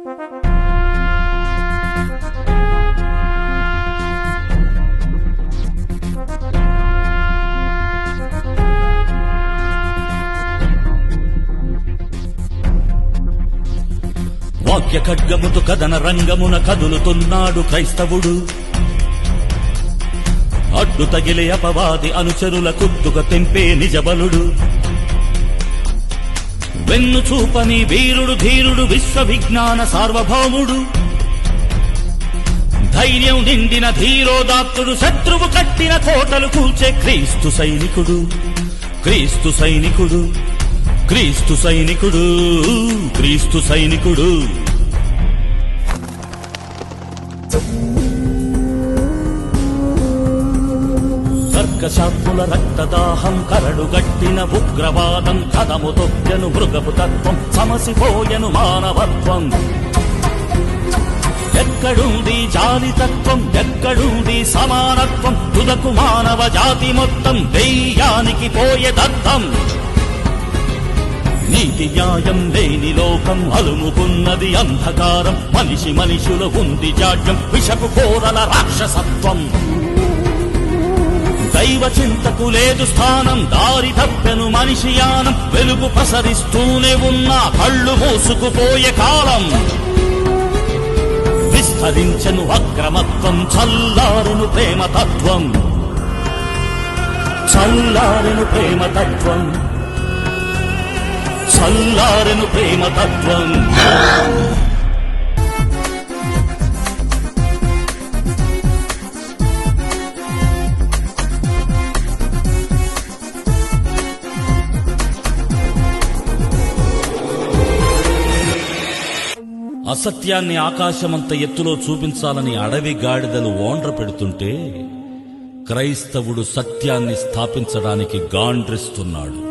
వాక్య ఖడ్గముతు కథన రంగమున కదులుతున్నాడు క్రైస్తవుడు. అడ్డు తగిలే అపవాది అనుచరుల కుత్తుగా తెంపే నిజబలుడు. వెన్ను చూపని వీరుడు ధీరుడు విశ్వ విజ్ఞాన సార్వభౌముడు. ధైర్యం నిండిన ధీరోదాత్తుడు శత్రువు కట్టిన కోటలు కూల్చే క్రీస్తు సైనికుడు. క్రీస్తు సైనికుడు క్రీస్తు సైనికుడు క్రీస్తు సైనికుడు. సర్గశాత్ముల రక్తదాహం కరడు గట్టిన ఉగ్రవాదం కథము తొక్కెను మృగపు తత్వం సమసిపోయెను మానవత్వం. ఎక్కడుంది జాలితత్వం ఎక్కడుంది సమానత్వం? తుదకు మానవ జాతి మొత్తం దెయ్యానికి పోయే దత్తం. నీతి న్యాయం లేని లోకం అలుముకున్నది అంధకారం. మనిషి మనిషిలో ఉంది జాడ్యం విషపు కోరల రాక్షసత్వం. దైవ చింతకు లేదు స్థానం దారి తప్పెను మనిషి యానం. వెలుగు పసరిస్తూనే ఉన్న కళ్ళు మూసుకుపోయే కాలం. విస్తరించను అక్రమత్వం చల్లారును ప్రేమతత్వం చల్లారెను ప్రేమతత్వం చల్లారెను ప్రేమతత్వం అసత్యాన్ని ఆకాశమంత ఎత్తులో చూపించాలని అడవి గాడిదలు ఓండ్ర పెడుతుంటే క్రైస్తవుడు సత్యాన్ని స్థాపించడానికి గాండ్రిస్తున్నాడు.